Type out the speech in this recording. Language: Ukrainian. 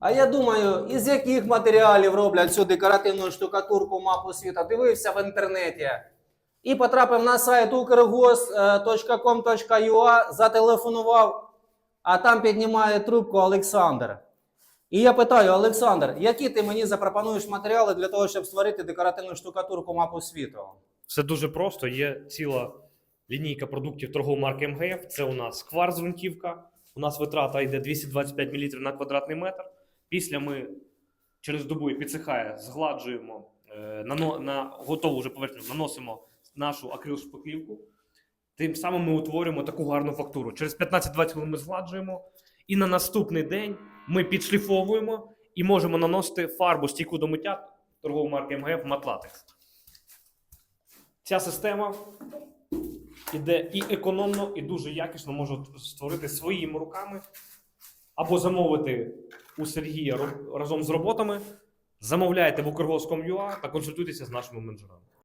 А я думаю, із яких матеріалів роблять цю декоративну штукатурку мапу світа? Дивився в інтернеті. І потрапив на сайт ukrgos.com.ua, зателефонував, а там піднімає трубку Олександр. І я питаю, Олександр, які ти мені запропонуєш матеріали для того, щоб створити декоративну штукатурку мапу світу? Все дуже просто. Є ціла лінійка продуктів торгової марки МГФ. Це у нас кварц ґрунтівка. У нас витрата йде 225 мл на квадратний метр. Після ми через добу і підсихає, згладжуємо е, нано- на готову вже поверхню, наносимо нашу акрилшпаклівку. Тим самим ми утворюємо таку гарну фактуру. Через 15-20 хвилин ми згладжуємо, і на наступний день ми підшліфовуємо і можемо наносити фарбу стійку до миття торгової марки МГФ Матлатекс. Ця система іде і економно, і дуже якісно може створити своїми руками або замовити у Сергія разом з роботами. Замовляйте в Укргоском.ua та консультуйтеся з нашими менеджерами.